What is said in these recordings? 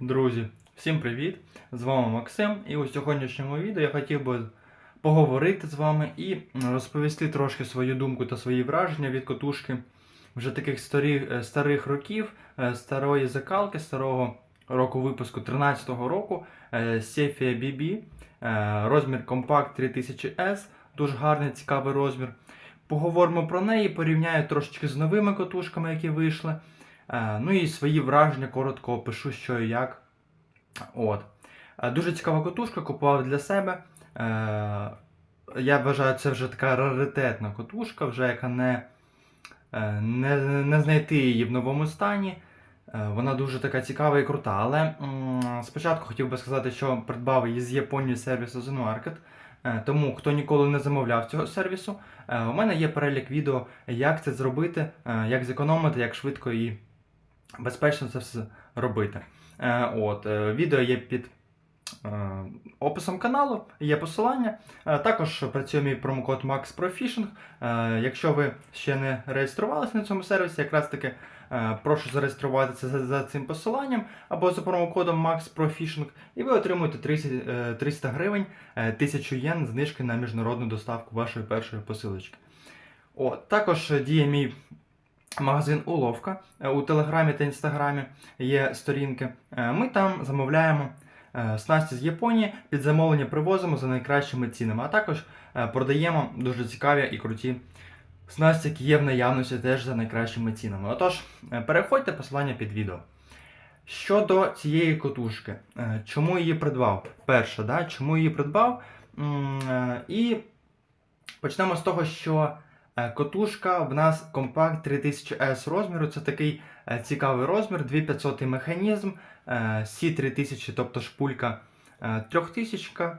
Друзі, всім привіт! З вами Максим, і у сьогоднішньому відео я хотів би поговорити з вами і розповісти трошки свою думку та свої враження від котушки вже таких старих, е, старих років, е, старої закалки, старого року випуску 13-го року Sefia BB, е, розмір Compact 3000S, дуже гарний, цікавий розмір. Поговоримо про неї, порівняю трошечки з новими котушками, які вийшли. Е, Ну і свої враження коротко опишу, що і як. От. Е, Дуже цікава котушка, купував для себе. Е, Я вважаю, це вже така раритетна котушка, вже яка не, не, не знайти її в новому стані. Вона дуже така цікава і крута. Але спочатку хотів би сказати, що придбав її з Японії сервісу The Market. Тому, хто ніколи не замовляв цього сервісу, у мене є перелік відео, як це зробити, як зекономити, як швидко і безпечно це все робити. Е, От, е, відео є під е, описом каналу, є посилання. Також працює мій промокод MaxProFishing. Якщо ви ще не реєструвалися на цьому сервісі, якраз таки прошу зареєструватися за, цим посиланням або за промокодом MaxProFishing, і ви отримуєте 30, е, 300 гривень, е, 1000 єн знижки на міжнародну доставку вашої першої посилочки. От, також діє мій магазин Уловка. Е, У Телеграмі та Інстаграмі є сторінки. Е, Ми там замовляємо е, снасті з Японії, під замовлення привозимо за найкращими цінами, а також е, продаємо дуже цікаві і круті снасті, які є в наявності теж за найкращими цінами. Отож, е, переходьте посилання під відео. Щодо цієї котушки, е, чому її придбав? Перше, да, чому її придбав? Е, І почнемо з того, що Е, Котушка в нас компакт 3000S розміру. Це такий е, цікавий розмір, 2500 механізм, е, C3000, тобто шпулька е, 3000,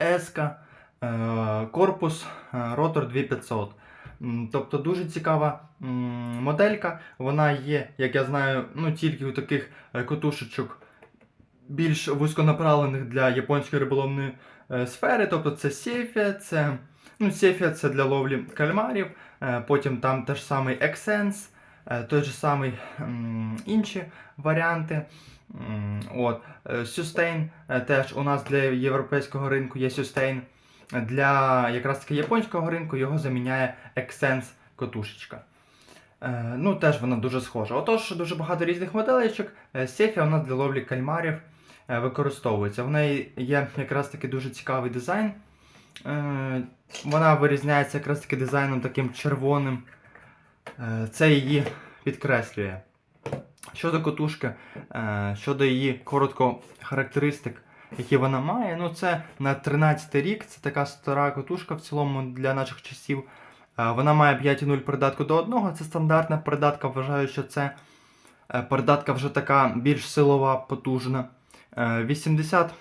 S, е, корпус, е, ротор 2500. Тобто дуже цікава моделька. Вона є, як я знаю, ну тільки у таких е, котушечок більш вузьконаправлених для японської риболовної е, сфери. Тобто це Сефія, це Ну, Сефія це для ловлі кальмарів, е, потім там теж самий Exsense, е, той же самий інші варіанти. От. Sustain е, теж у нас для європейського ринку є Sustain. Для якраз таки японського ринку його заміняє Exsense котушечка. Е, Ну, теж вона дуже схожа. Отож, дуже багато різних моделечок. Сефія у нас для ловлі кальмарів використовується. В неї є якраз таки дуже цікавий дизайн. Е, Вона вирізняється якраз таки дизайном таким червоним. Е, Це її підкреслює. Щодо котушки, е, щодо її коротко характеристик, які вона має, ну це на 13 рік, це така стара котушка в цілому для наших часів. Вона має 5,0 придатку до 1, це стандартна придатка, вважаю, що це придатка вже така більш силова, потужна. Е, 80 Е,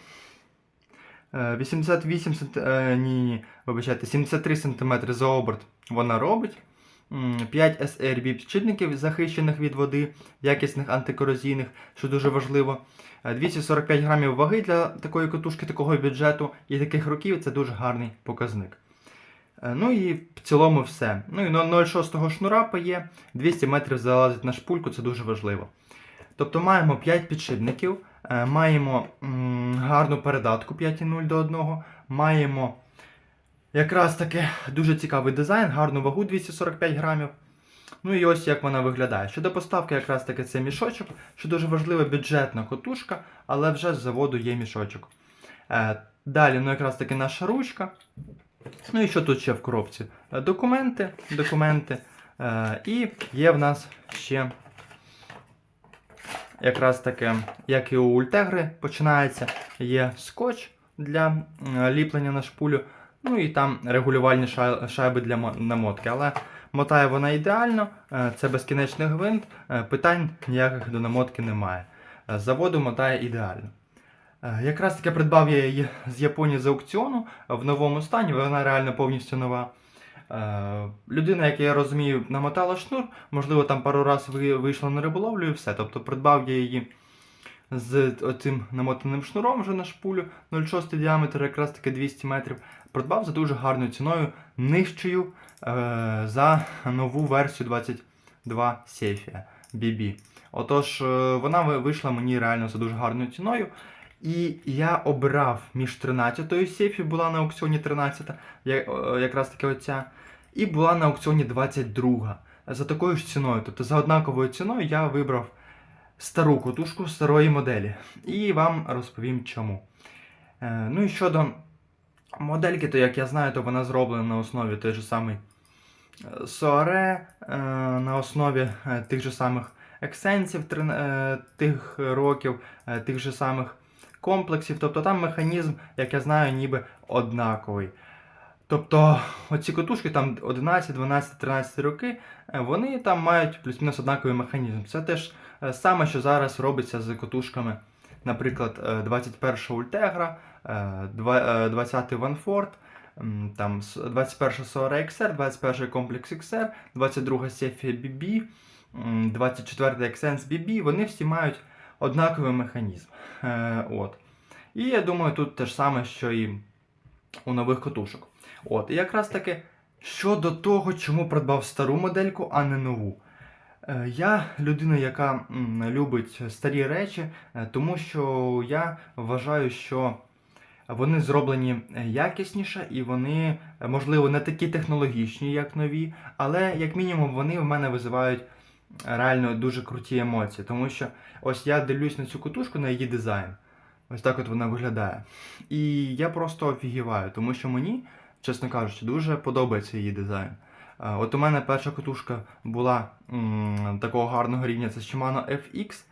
88 см, е, ні, ні, вибачайте, 73 см за оберт вона робить. 5 SR підшипників захищених від води, якісних антикорозійних, що дуже важливо. Е, 245 грамів ваги для такої котушки, такого бюджету і таких років це дуже гарний показник. Е, Ну і в цілому все. Ну і 0,6 шнура є, 200 метрів залазить на шпульку, це дуже важливо. Тобто маємо 5 підшипників, е, маємо гарну передатку 5,0 до 1, маємо якраз таки дуже цікавий дизайн, гарну вагу 245 грамів. Ну і ось як вона виглядає. Щодо поставки, якраз таки це мішочок, що дуже важлива бюджетна котушка, але вже з заводу є мішочок. Е, Далі, ну якраз таки наша ручка. Ну і що тут ще в коробці? Е, Документи, документи. Е, І є в нас ще якраз таки, як і у Ультегри починається, є скотч для ліплення на шпулю. Ну і там регулювальні шайби для намотки. Але мотає вона ідеально, е, це безкінечний гвинт, е, питань ніяких до намотки немає. Е, заводу мотає ідеально. Якраз таки придбав я її з Японії з аукціону в новому стані, вона реально повністю нова. Е, Людина, як я розумію, намотала шнур, можливо, там пару разів вийшла на риболовлю і все. Тобто придбав я її з оцим намотаним шнуром вже на шпулю 0,6 діаметр, якраз таки 200 метрів. Придбав за дуже гарною ціною, нижчою е, за нову версію 22 Сефія BB. Отож, е, вона вийшла мені реально за дуже гарною ціною. І я обрав між 13-ю сейфі, була на аукціоні 13, я- е, якраз таки оця, і була на аукціоні 22 за такою ж ціною. Тобто за однаковою ціною я вибрав стару котушку старої моделі. І вам розповім чому. Е, Ну і щодо модельки, то як я знаю, то вона зроблена на основі той же самий е, Соаре, е, на основі тих же самих ексенсів тих років, тих же самих комплексів. Тобто там механізм, як я знаю, ніби однаковий. Тобто оці котушки там 11, 12, 13 роки, е, вони там мають плюс-мінус однаковий механізм. Це теж е, саме, що зараз робиться з котушками, наприклад, е, 21 Ультегра, е, е, 20 Ванфорд, там 21 Soara XR, 21 комплекс XR, 22 Сефія BB, 24 Exens BB, вони всі мають однаковий механізм. От. І я думаю, тут те ж саме, що і у нових котушок. От, і якраз таки щодо того, чому придбав стару модельку, а не нову. Е, Я людина, яка любить старі речі, е, тому що я вважаю, що вони зроблені е, якісніше і вони, можливо, не такі технологічні, як нові, але як мінімум вони в мене визивають реально дуже круті емоції. Тому що ось я дивлюсь на цю котушку, на її дизайн. Ось так от вона виглядає. І я просто офігіваю, тому що мені, чесно кажучи, дуже подобається її дизайн. Е, От у мене перша катушка була м, такого гарного рівня, це Shimano FX.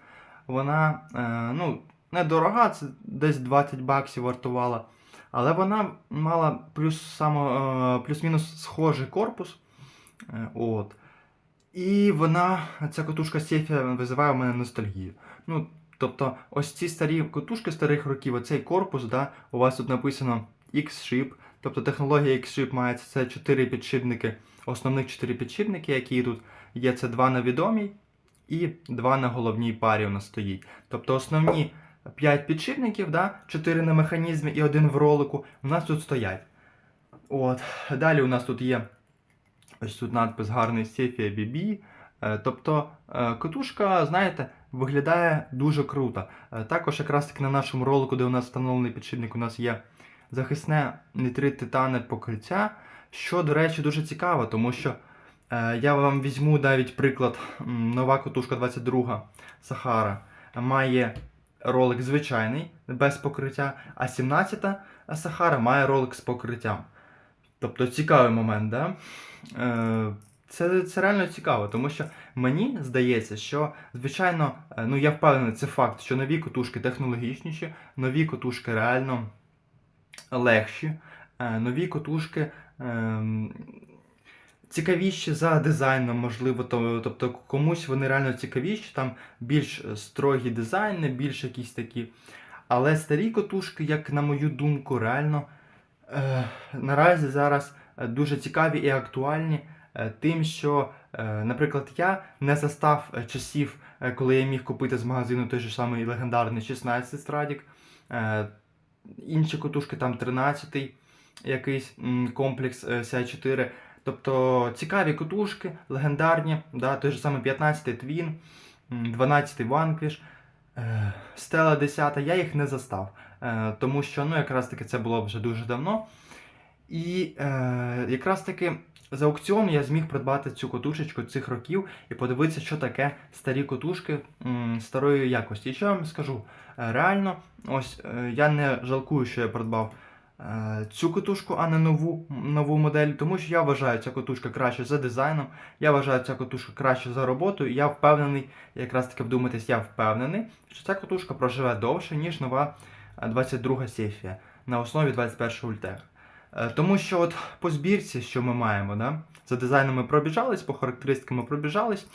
Вона е, ну, недорога, це десь 20 баксів вартувала. Але вона мала плюс само, е, плюс-мінус схожий корпус. Е, От. І вона, ця катушка Сефія визиває в мене ностальгію. Ну, тобто, ось ці старі катушки старих років, оцей корпус, да, у вас тут написано X-Ship, тобто технологія X-Ship мається це 4 підшипники, основних 4 підшипники, які тут є, це два на відомій і два на головній парі у нас стоїть. Тобто основні 5 підшипників, да, 4 на механізмі і один в ролику, у нас тут стоять. От. Далі у нас тут є ось тут надпис гарний Сефія BB. Е, Тобто е, катушка, знаєте, виглядає дуже круто. Е, Також якраз таки на нашому ролику, де у нас встановлений підшипник, у нас є захисне нітрит титане покриття, що, до речі, дуже цікаво, тому що я вам візьму навіть приклад. Нова катушка 22 Сахара має ролик звичайний, без покриття, а 17-та Сахара має ролик з покриттям. Тобто цікавий момент, да? Це, це реально цікаво, тому що мені здається, що, звичайно, е, ну я впевнений, це факт, що нові котушки технологічніші, нові котушки реально легші, е, нові котушки ем, цікавіші за дизайном, можливо, то- тобто комусь вони реально цікавіші, там більш строгі дизайни, більш якісь такі. Але старі котушки, як на мою думку, реально е, наразі зараз дуже цікаві і актуальні тим, що, е, наприклад, я не застав е, часів, е, коли я міг купити з магазину той же самий легендарний 16 Страдік, е, інші котушки, там 13-й якийсь комплекс е, CI4. Тобто цікаві котушки, легендарні, да, той же самий 15-й Twin, 12-й Vanquish, е, Stella 10, я їх не застав. Е, тому що ну, якраз таки це було вже дуже давно. І е, якраз таки за аукціон я зміг придбати цю котушечку цих років і подивитися, що таке старі котушки старої якості. І що я вам скажу? Е, реально, ось е, я не жалкую, що я придбав е, цю котушку, а не нову, нову модель, тому що я вважаю ця котушка краще за дизайном, я вважаю ця котушка краще за роботою, і я впевнений, якраз таки вдумайтесь, я впевнений, що ця котушка проживе довше, ніж нова е, 22 Сефія на основі 21 Ультега. Е, Тому що от по збірці, що ми маємо, да? за дизайном ми пробіжались, по характеристикам пробіжались.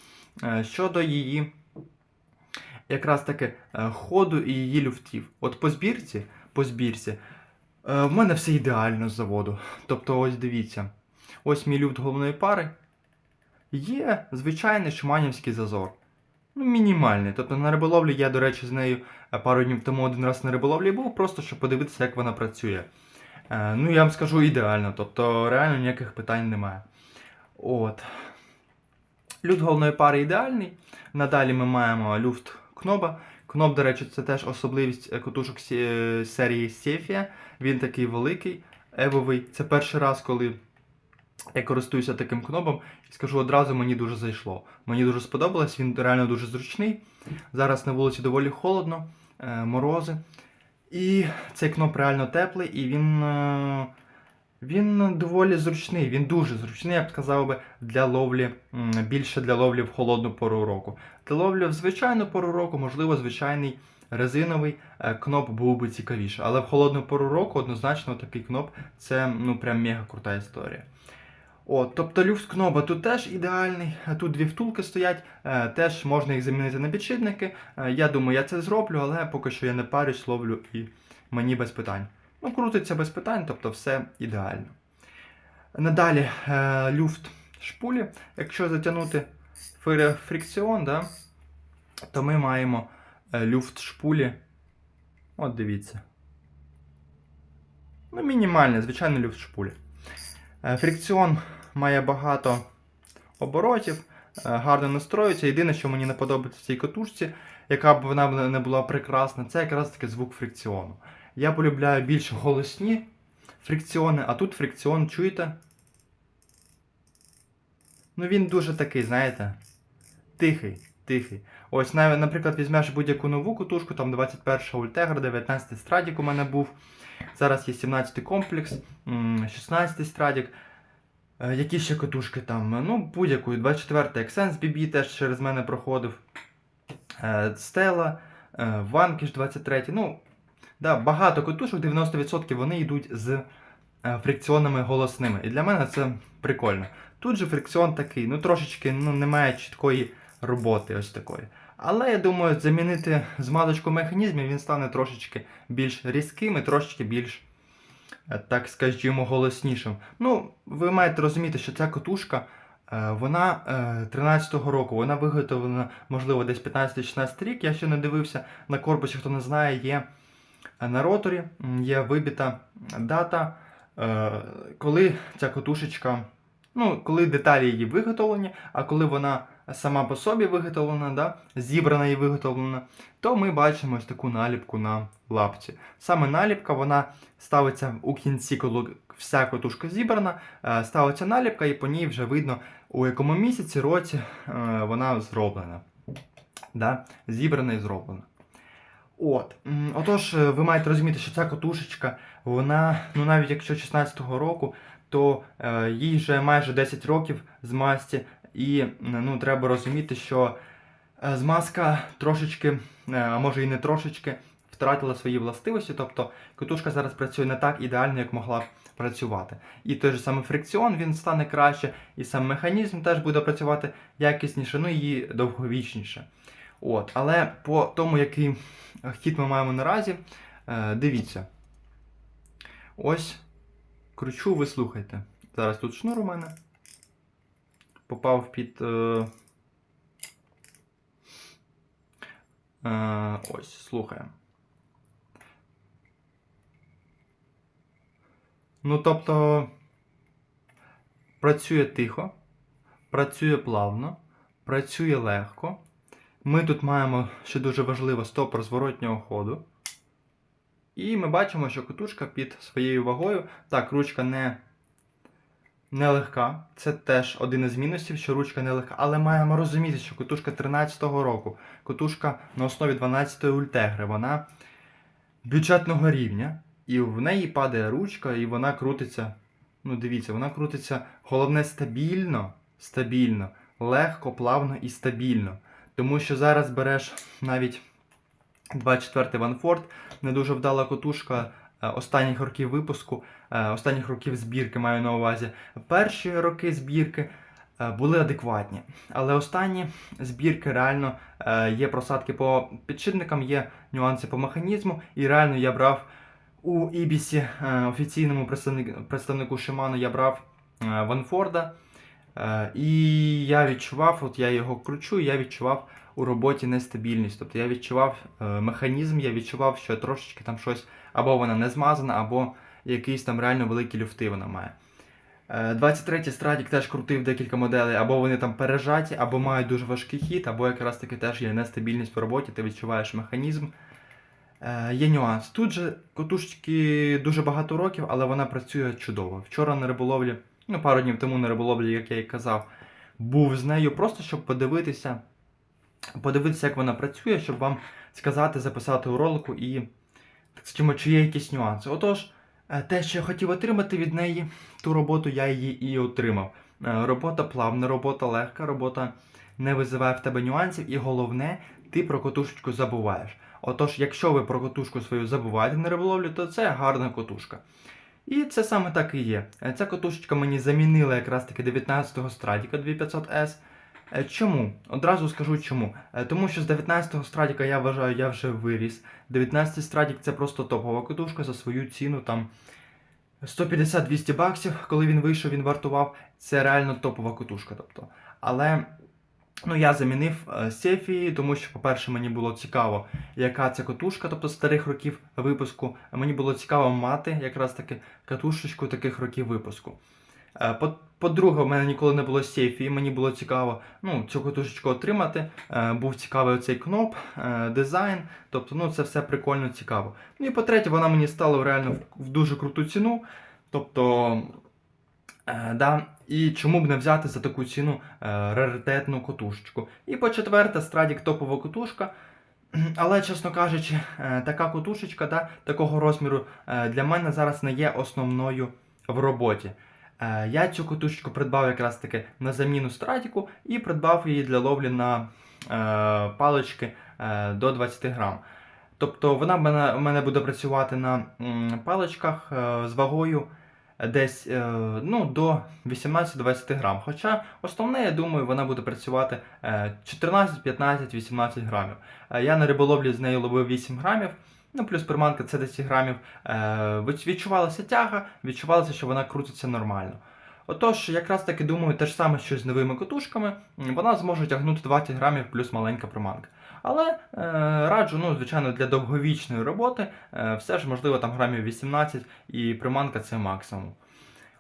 Е, Щодо її якраз таки е, ходу і її люфтів. От по збірці, по збірці, в мене все ідеально з заводу. Тобто, ось дивіться, ось мій люфт головної пари. Є звичайний шманівський зазор. Ну, мінімальний. Тобто на риболовлі я, до речі, з нею пару днів тому один раз на риболовлі був, просто щоб подивитися, як вона працює. Е, ну, я вам скажу ідеально, тобто реально ніяких питань немає. От. Люфт головної пари ідеальний. Надалі ми маємо люфт кноба. Кноб, до речі, це теж особливість е, котушок е, серії Сефія. Він такий великий, евовий. Це перший раз, коли я користуюся таким кнобом. І скажу одразу, мені дуже зайшло. Мені дуже сподобалось, він реально дуже зручний. Зараз на вулиці доволі холодно, морози. І цей кноп реально теплий, і він, е, він доволі зручний, він дуже зручний, я б сказав би, для ловлі, більше для ловлі в холодну пору року. Для ловлі в звичайну пору року, можливо, звичайний резиновий е, кноп був би цікавіше. Але в холодну пору року однозначно такий кноп це ну прям мега крута історія. От, тобто люфт кноба тут теж ідеальний. Тут дві втулки стоять, е, теж можна їх замінити на підшипники. Е, я думаю, я це зроблю, але поки що я не парюсь, ловлю і мені без питань. Ну, крутиться без питань, тобто все ідеально. Надалі е, люфт шпулі. Якщо затягнути фри- фрикціон, да, то ми маємо е, люфт шпулі. От дивіться. Ну, мінімальний, звичайний люфт шпулі. Е, Фрикціон має багато оборотів, е, гарно настроюється. Єдине, що мені не подобається в цій катушці, яка б вона не була прекрасна, це якраз таки звук фрикціону. Я полюбляю більш голосні фрикціони, а тут фрикціон, чуєте? Ну він дуже такий, знаєте, тихий, тихий. Ось, наприклад, візьмеш будь-яку нову катушку, там 21 Ультегра, 19 Страдік у мене був. Зараз є 17-й комплекс, м, 16 Страдік. Е, Які ще катушки там? Ну, будь-яку. 24 Accents BB теж через мене проходив. Стела, е, Vanquish 23. Ну, да, багато катушок, 90% вони йдуть з е, фрикціонами голосними. І для мене це прикольно. Тут же фрикціон такий, ну трошечки ну, немає чіткої роботи ось такої. Але я думаю, замінити змазочку механізмів він стане трошечки більш різким і трошечки більш, е, так скажімо, голоснішим. Ну, ви маєте розуміти, що ця катушка. е, Вона е, 13-го року, вона виготовлена, можливо, десь 15-16 рік. Я ще не дивився на корпусі, хто не знає, є е, на роторі, є вибита дата, е, коли ця катушечка, ну, коли деталі її виготовлені, а коли вона сама по собі виготовлена, да, зібрана і виготовлена, то ми бачимо ось таку наліпку на лапці. Саме наліпка вона ставиться у кінці, коли вся катушка зібрана, е, ставиться наліпка, і по ній вже видно, у якому місяці, році е, вона зроблена. Да? Зібрана і зроблена. От. Отож, е, ви маєте розуміти, що ця катушечка, вона, ну навіть якщо 16-го року, то е, їй вже майже 10 років з масті, і ну, треба розуміти, що е, змазка трошечки, е, а може і не трошечки, втратила свої властивості, тобто катушка зараз працює не так ідеально, як могла б працювати. І той же самий фрикціон він стане краще, і сам механізм теж буде працювати якісніше, ну і довговічніше. От, але по тому, який хід ми маємо наразі, е, дивіться. Ось кручу, ви слухайте. Зараз тут шнур у мене. Попав під. Е, е, ось, слухаємо. Ну, тобто, працює тихо, працює плавно, працює легко. Ми тут маємо, що дуже важливо, стоп розворотнього ходу. І ми бачимо, що катушка під своєю вагою. Так, ручка не, не легка. Це теж один із мінусів, що ручка не легка. Але маємо розуміти, що катушка 13-го року, катушка на основі 12-ї ультегри, вона бюджетного рівня. І в неї падає ручка, і вона крутиться. Ну, дивіться, вона крутиться головне стабільно, стабільно, легко, плавно і стабільно. Тому що зараз береш навіть 24-й Ванфорд, не дуже вдала котушка останніх років випуску, е, останніх років збірки маю на увазі. Перші роки збірки е, були адекватні, але останні збірки реально е, є просадки по підшипникам, є нюанси по механізму, і реально я брав у Ібісі е, офіційному представнику Shimano я брав е, Ванфорда. Е, І я відчував, от я його кручу, я відчував у роботі нестабільність. Тобто я відчував е, механізм, я відчував, що трошечки там щось або вона не змазана, або якісь там реально великі люфти вона має. Е, 23 Страдік теж крутив декілька моделей, або вони там пережаті, або мають дуже важкий хід, або якраз таки теж є нестабільність по роботі, ти відчуваєш механізм. Е, Є нюанс. Тут же котушечки дуже багато років, але вона працює чудово. Вчора на риболовлі, ну пару днів тому на риболовлі, як я і казав, був з нею просто щоб подивитися, подивитися, як вона працює, щоб вам сказати, записати у ролику і скажімо, чи є якісь нюанси. Отож, е, те, що я хотів отримати від неї, ту роботу я її і отримав. Е, Робота плавна, робота легка, робота не визиває в тебе нюансів, і головне, ти про котушечку забуваєш. Отож, якщо ви про котушку свою забуваєте на риболовлю, то це гарна котушка. І це саме так і є. Е, Ця котушечка мені замінила якраз таки 19-го страдіка 2500S. Е, Чому? Одразу скажу чому. Е, Тому що з 19-го страдіка я вважаю, я вже виріс. 19-й страдік це просто топова котушка за свою ціну там 150-200 баксів, коли він вийшов, він вартував. Це реально топова котушка. Тобто. Але ну, я замінив е, Сефі, тому що, по-перше, мені було цікаво, яка це котушка, тобто старих років випуску. Мені було цікаво мати якраз таки катушечку таких років випуску. Е, по- По-друге, в мене ніколи не було сейфі, і мені було цікаво ну, цю катушечку отримати. Е, Був цікавий оцей кноп, е, дизайн, тобто ну, це все прикольно цікаво. Ну і по-третє, вона мені стала реально в- дуже круту ціну. Тобто, да, і чому б не взяти за таку ціну раритетну котушечку. І по-четверте, Страдік топова котушка. Але, чесно кажучи, така котушечка да, такого розміру для мене зараз не є основною в роботі. Е, Я цю котушечку придбав якраз таки на заміну стратіку і придбав її для ловлі на е, палички е, до 20 грам. Тобто вона в мене, буде працювати на паличках з вагою десь ну, до 18-20 грам. Хоча основне, я думаю, вона буде працювати е, 14, 15, 18 грамів. Я на риболовлі з нею ловив 8 грамів. Ну, плюс приманка це 10 грамів. Е, відчувалася тяга, відчувалося, що вона крутиться нормально. Отож, якраз таки думаю, те ж саме, що з новими котушками, вона зможе тягнути 20 грамів плюс маленька приманка. Але е, раджу, ну, звичайно, для довговічної роботи е, все ж можливо там грамів 18 і приманка це максимум.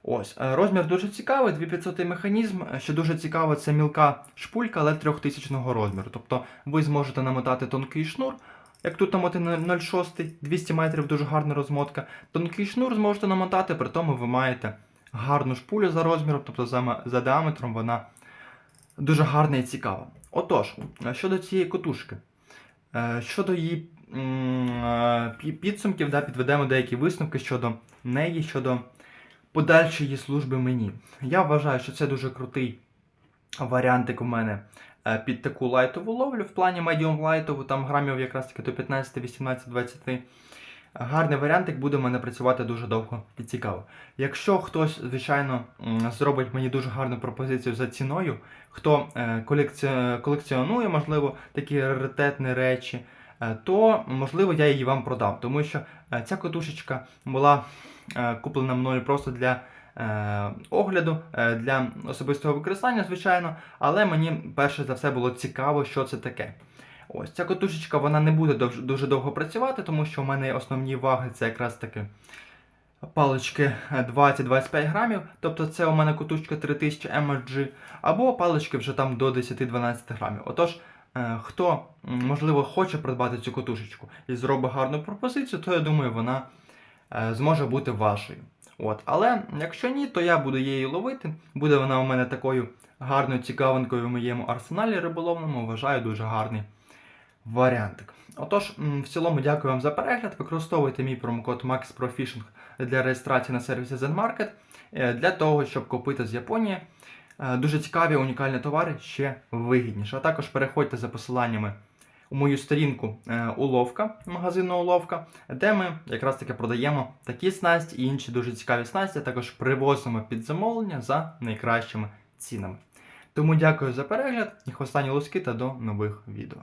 Ось, е, розмір дуже цікавий, 2500 механізм. Що дуже цікаво, це мілка шпулька, але 3000 розміру. Тобто ви зможете намотати тонкий шнур. Як тут намоти 0,6, 200 метрів дуже гарна розмотка. Тонкий шнур зможете намотати, при тому ви маєте гарну шпулю за розміром, тобто за, за діаметром вона дуже гарна і цікава. Отож, щодо цієї котушки, е, щодо її е, пі- підсумків, да, підведемо деякі висновки щодо неї, щодо подальшої служби мені. Я вважаю, що це дуже крутий варіантик у мене під таку лайтову ловлю в плані медіум лайтову, там грамів якраз таки до 15, 18, 20. Гарний варіантик буде в мене працювати дуже довго і цікаво. Якщо хтось, звичайно, зробить мені дуже гарну пропозицію за ціною, хто е, колекціонує, можливо, такі раритетні речі, е, то можливо я її вам продам. Тому що е, ця котушечка була е, куплена мною просто для е, огляду, е, для особистого використання, звичайно, але мені перше за все було цікаво, що це таке. Ось ця котушечка вона не буде дуже довго працювати, тому що у мене основні ваги це якраз таки палички е, 20-25 грамів, тобто це у мене котушечка 3000 MSG, або палички вже там до 10-12 грамів. Отож, е, хто можливо хоче придбати цю котушечку і зробить гарну пропозицію, то я думаю, вона е, зможе бути вашою. От. Але якщо ні, то я буду її ловити. Буде вона у мене такою гарною цікавинкою в моєму арсеналі риболовному. Вважаю дуже гарний варіантик. Отож, в цілому дякую вам за перегляд. Використовуйте мій промокод MaxProFishing для реєстрації на сервісі ZenMarket е, для того, щоб купити з Японії е, дуже цікаві унікальні товари ще вигідніше. А також переходьте за посиланнями у мою сторінку е, Уловка, магазину Уловка, де ми якраз таки продаємо такі снасті і інші дуже цікаві снасті, також привозимо під замовлення за найкращими цінами. Тому дякую за перегляд, їх останні луски та до нових відео.